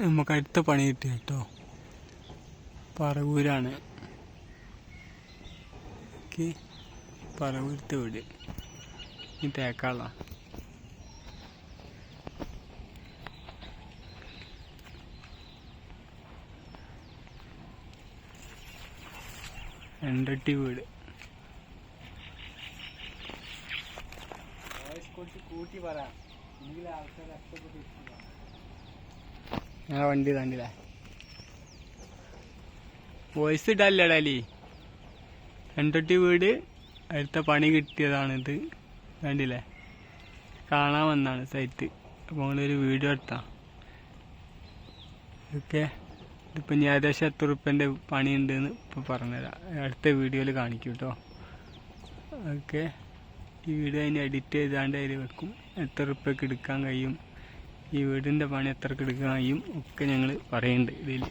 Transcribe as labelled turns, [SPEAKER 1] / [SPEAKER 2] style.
[SPEAKER 1] നമുക്ക് അടുത്ത പണി കിട്ടി കേട്ടോ. പറവൂരാണ്. ഓക്കെ. പറവൂരത്തെ വീട്. ഈ തേക്കാളാ. രണ്ടട്ടി വീട്.
[SPEAKER 2] കൂട്ടി പറ. ആൾക്കാർ കഷ്ടപ്പെട്ട്
[SPEAKER 1] ഞാൻ വണ്ടി കണ്ടില്ലേ? വോയിസ് ഇട്ടല്ലേ ഡാലി രണ്ടൊട്ടി വീട് അടുത്ത പണി കിട്ടിയതാണിത്. കണ്ടില്ലേ? കാണാൻ വന്നാണ് സൈറ്റ് അപ്പോൾ നമ്മളൊരു വീഡിയോ എടുത്താ. ഓക്കെ? ഇതിപ്പോൾ ഞാൻ ഏകദേശം എത്ര ഉറുപ്പ്യന്റെ പണിയുണ്ടെന്ന് ഇപ്പോൾ പറഞ്ഞുതരാം. അടുത്ത വീഡിയോയിൽ കാണിക്കും കേട്ടോ ഓക്കെ? ഈ വീഡിയോ അതിന് എഡിറ്റ് ചെയ്താണ്ട് അതിൽ വെക്കും. എത്ര ഉറുപ്പ്യക്ക് എടുക്കാൻ കഴിയും? ഈ വീടിന്റെ പണി എത്രക്ക് എടുക്കാൻ കഴിയും ഒക്കെ ഞങ്ങൾ പറയുന്നുണ്ട് ഇതിൽ